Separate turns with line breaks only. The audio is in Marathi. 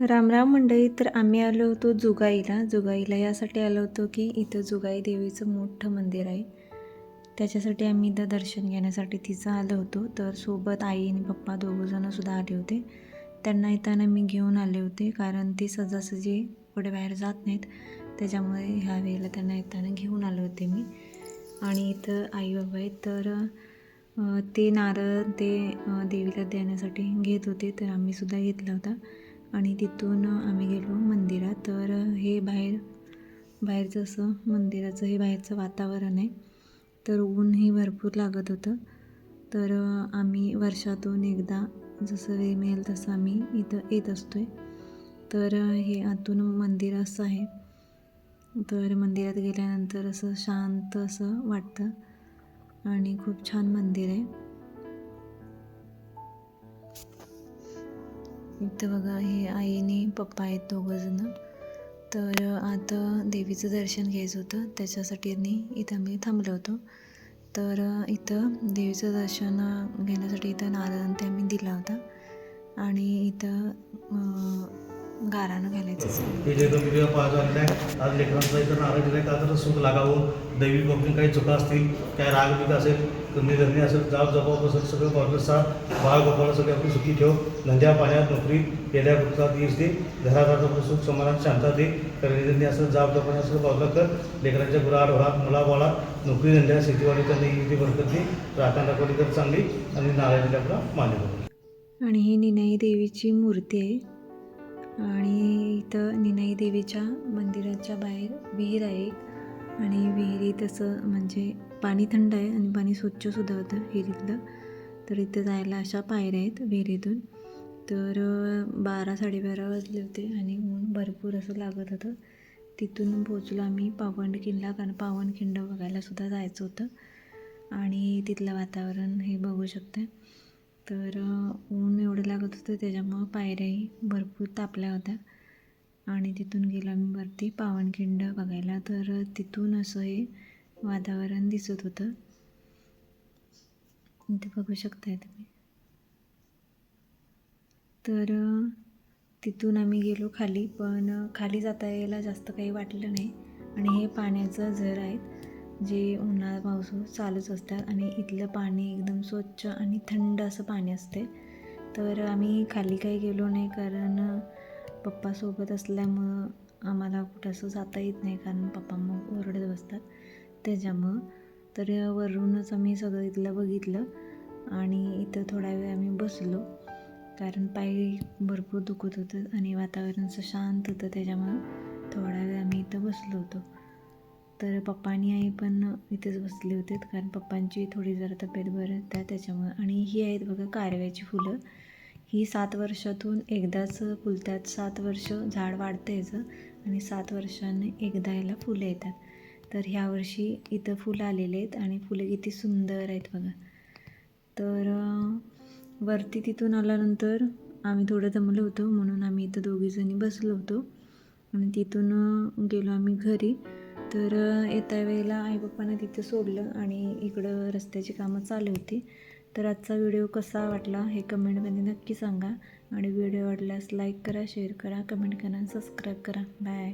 रामराम मंडळी तर आम्ही आलो होतो जुगाईला. जुगाईला यासाठी आलो होतो की इथं जुगाई देवीचं मोठं मंदिर आहे. त्याच्यासाठी आम्ही इथं दर्शन घेण्यासाठी तिचं आलो होतो. तर सोबत आई आणि पप्पा दोघंजणंसुद्धा आले होते. त्यांना येताना मी घेऊन आले होते कारण ती सजासजी पुढे बाहेर जात नाहीत. त्याच्यामुळे ह्या वेळेला त्यांना येताना घेऊन आले होते मी. आणि इथं आई बाबा आहेत तर ते नारळ ते देवीला देण्यासाठी घेत होते. तर आम्हीसुद्धा घेतला होता. आणि तिथून आम्ही गेलो मंदिरात. तर हे बाहेर बाहेरचं असं मंदिराचं हे बाहेरचं वातावरण आहे. तर ऊनही भरपूर लागत होतं. तर आम्ही वर्षातून एकदा जसं वेळ मिळेल तसं आम्ही इथं येत असतो आहे तर हे आतून मंदिर असं आहे. तर मंदिरात गेल्यानंतर असं शांत असं वाटतं. आणि खूप छान मंदिर आहे. इथं बघा हे आईने पप्पा आहेत दोघंजणं. तर आता देवीचं दर्शन घ्यायचं होतं. त्याच्यासाठी यांनी इथं आम्ही थांबलो होतो. तर इथं देवीचं दर्शन घेण्यासाठी इथं नारळ ते आम्ही दिला होता. आणि इथं गारानं घालायचं
आज लेकरांचा इथं नारळ दिला का तर सुख लागावं? दैवी बाबतीत काही चुका असतील काय राग बिग असेल तुम्ही धरणी असेल जाब जबाब असेल सगळं बाजूला सा बाळ गोपाळ सगळे आपली सुखी ठेव. नद्या पाण्यात नोकरी केल्या कुठचा यश दे. घरात आपलं सुख समाधान शांतता दे. करणी असेल जाब जबाब असेल बाजूला कर. लेकरांच्या गुराड वरात मुला बाळा नोकरी धंद्या शेतीवाडीचा नेहमी बरकत दे. राखण राखवली तर चांगली आणि नारळ आपला मान्य करू.
आणि ही निनाई देवीची मूर्ती आहे. आणि इथं निनाई देवीच्या मंदिराच्या बाहेर विहीर आहे आणि विहिरीत असं म्हणजे पाणी थंड आहे आणि पाणी स्वच्छसुद्धा होतं विहिरीतलं तर इथं जायला अशा पायऱ्या आहेत विहिरीतून. तर बारा साडेबारा वाजले होते आणि ऊन भरपूर असं लागत होतं. तिथून पोचलो आम्ही पावनखिंडला कारण पावनखिंड बघायलासुद्धा जायचं होतं. आणि तिथलं वातावरण हे बघू शकते. तर ऊन एवढं लागत होतं त्याच्यामुळं पायऱ्याही भरपूर तापल्या होत्या. आणि तिथून गेलो आम्ही वरती पावनखिंड बघायला. तर तिथून असं हे वातावरण दिसत होतं. ते बघू शकताय तुम्ही. तर तिथून आम्ही गेलो खाली पण खाली जाता यायला जास्त काही वाटलं नाही. आणि हे पाण्याचं झर आहेत जे उन्हाळा पाऊस चालूच असतात आणि इथलं पाणी एकदम स्वच्छ आणि थंड असं पाणी असते. तर आम्ही खाली काही गेलो नाही कारण पप्पासोबत असल्यामुळं आम्हाला कुठं असं जाता येत नाही कारण पप्पा मग ओरडत बसतात. त्याच्यामुळं तर वरूनच आम्ही सगळं इथलं बघितलं आणि इथं थोडा वेळ आम्ही बसलो. कारण पाय भरपूर दुखत होतं आणि वातावरण असं शांत होतं त्याच्यामुळं थोडा वेळ आम्ही इथं बसलो होतो. तर पप्पा आणि आई पण इथेच बसले होते कारण पप्पांची थोडी जरा तब्येत बरं त्या त्याच्यामुळं. आणि ही आहेत बघा कारव्याची फुलं. ही सात वर्षातून एकदाच फुलतात. सात वर्ष झाड वाढतं याचं आणि सात वर्षांनी एकदा याला फुलं येतात. तर ह्या वर्षी इथं फुलं आलेले आहेत आणि फुलं किती सुंदर आहेत बघा. तर वरती तिथून आल्यानंतर आम्ही थोडं दमलो होतो म्हणून आम्ही इथं दोघीजणी बसलो होतो. आणि तिथून गेलो आम्ही घरी. तर येत्या वेळेला आईबापांना तिथं सोडलं आणि इकडं रस्त्याची कामं चालू होती. तर आजचा व्हिडिओ कसा वाटला हे कमेंटमध्ये नक्की सांगा. आणि व्हिडिओ वाटल्यास लाईक करा शेअर करा कमेंट करा सबस्क्राईब करा. बाय.